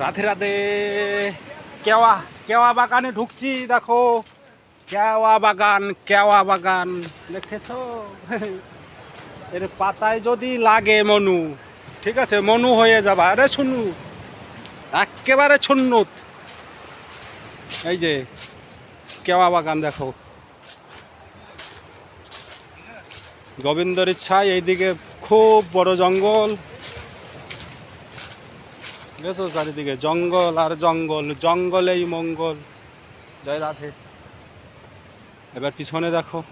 রাধে রাধে। কেওয়া কেওয়া বাগানে ঢুকছি, দেখো। কেওয়া বাগান কেওয়া বাগান, দেখেছ? এর পাতায় যদি লাগে মনু, ঠিক আছে, মনু হয়ে যাবা। আরে শুনু, একেবারে ছন্নুত এই যে, কেওয়া বাগান, দেখো। গোবিন্দর ইচ্ছায় এইদিকে খুব বড় জঙ্গল। দেখেছ চারিদিকে, জঙ্গল আর জঙ্গল, জঙ্গলেই মঙ্গল। জয় রাধে। এবার পিছনে দেখো।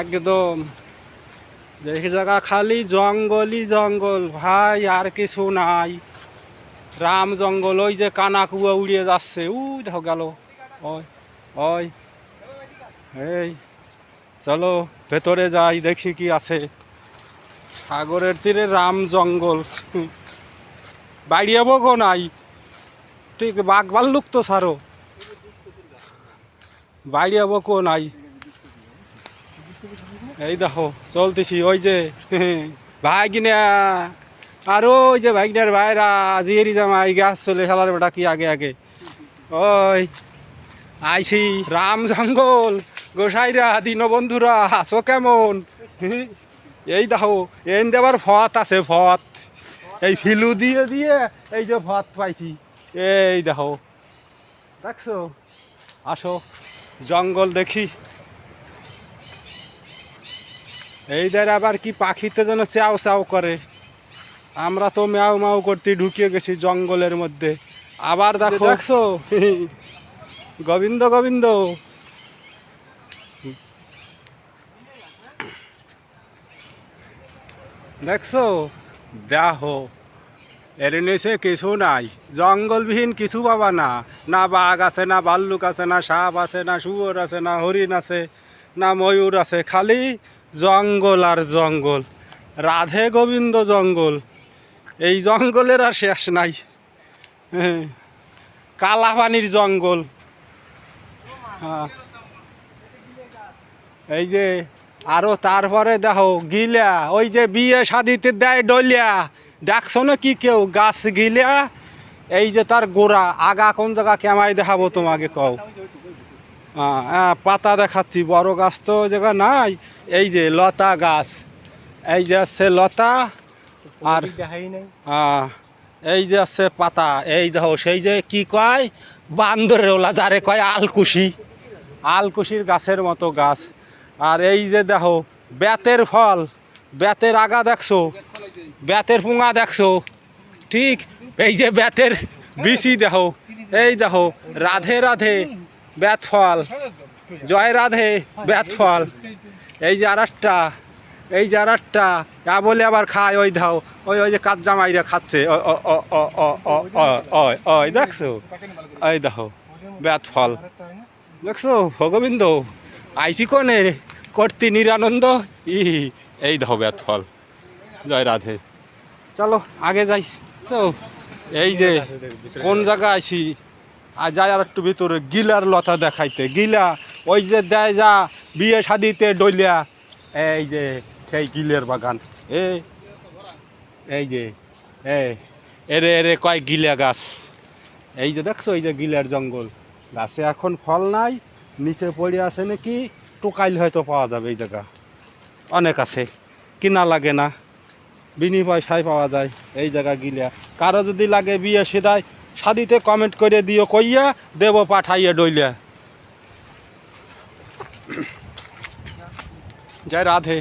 একদম। দেখি জায়গা খালি জঙ্গলই জঙ্গল, ভাই আর কিছু নাই। রাম জঙ্গল, ওই যে কানাকুয়া উড়িয়ে যাচ্ছে। উই, দেখো গেল। ওই ওই, এই, চলো, ভেতরে যাই, দেখি কি আছে। সাগরের তীরে রাম জঙ্গল। বাইরে গো নাই। ঠিক বাঘ ভাল্লুক তো সারো বাইরে কো নাই। এই দেখো, চলতেছি, ওই যে ভাই কিনা আর ওই যে ভাইগনার ভাইরা জিয়েরি জামাই গাছ চলে খেলার বেটা কি আগে আগে। ওই, আইছি রাম জঙ্গল, গোসাইরা, দীনবন্ধুরা, আছো কেমন? এই দেখো, এন দেবার ফত আছে, ফত। এই ফিলু দিয়ে দিয়ে এই যে ফত পাইছি। এই দেখো, দেখছ? আসো, জঙ্গল দেখি। এই দের আবার কি পাখিতে যেন চাও চাও করে। আমরা তো ম্যাও ম্যাও করতে ঢুকিয়ে গেছি জঙ্গলের মধ্যে। আবার দেখো। দেখছ? গোবিন্দ গোবিন্দ। দেখছ? দেখো এর নিচে কিছু নাই। জঙ্গলবিহীন কিছু পাবা না। না বাঘ আছে না ভাল্লুক আছে না সাপ আছে না শুয়োর আছে না হরিণ আছে না ময়ূর আছে। খালি জঙ্গল আর জঙ্গল। রাধে গোবিন্দ জঙ্গল। এই জঙ্গলের আর শেষ নাই। কালাপানির জঙ্গল। হ্যাঁ। এই যে আরও তারপরে দেখো গিলা ওই যে বিয়ে শাদিতে দেয় ডলিয়া। দেখছ না কি কেউ? গাছ গিলা এই যে তার গোড়া। আগা কোন জায়গা কেমাই দেখাবো তোমাকে কও? হ্যাঁ, হ্যাঁ পাতা দেখাচ্ছি বড় গাছ তো জায়গা নাই। এই যে লতা গাছ। এই যে আছে লতা আর এই যে আছে পাতা এই দেখো সেই যে কি কয়? বান্দরের ওলা যারে কয়? আলকুশি। আলকুশির গাছের মতো গাছ। আর এই যে দেখো বেতের ফল। বেতের আগা দেখছ? বেতের পুঙা দেখছ? ঠিক এই যে বেতের বিচি দেখো। এই দেখো রাধে রাধে বেত ফল। জয় রাধে বেত ফল। এই যে আর একটা এই যে আরেকটা, আ বলে আবার খায়, ওই ধাও ওই ওই যে কাজ জামাই খাচ্ছে। ওই দেখছ? ওই দাও ব্যাত ফল। দেখছ? ভগবিন্দ আইসি কনে করতি নিরানন্দ? ই, এই দাও ব্যাত ফল। জয় রাধে। চলো, আগে যাই। চো এই যে কোন জায়গায় আইসি আর যাই আর একটু ভিতরে, গিলার লতা দেখাইতে। গিলা, ওই যে দেয় যা বিয়ে শাদিতে ডইলিয়া এই যে সেই গিলের বাগান। এ এই যে এ এরে এরে কয় গিলা গাছ। এই যে দেখছ, এই যে গিলার জঙ্গল। গাছে এখন ফল নাই, নিচে পড়ে আছে নাকি, টোকাইল হয়তো পাওয়া যাবে এই জায়গা। অনেক আছে, কিনা লাগে না, বিনি পয়সায় পাওয়া যায় এই জায়গা গিলা। কারও যদি লাগে বিয়ে সেদায় সাদিতে কমেন্ট করে দিও, কইয়া দেব পাঠাইয়া ডইলা। জয় রাধে।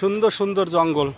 সুন্দর সুন্দর জঙ্গল।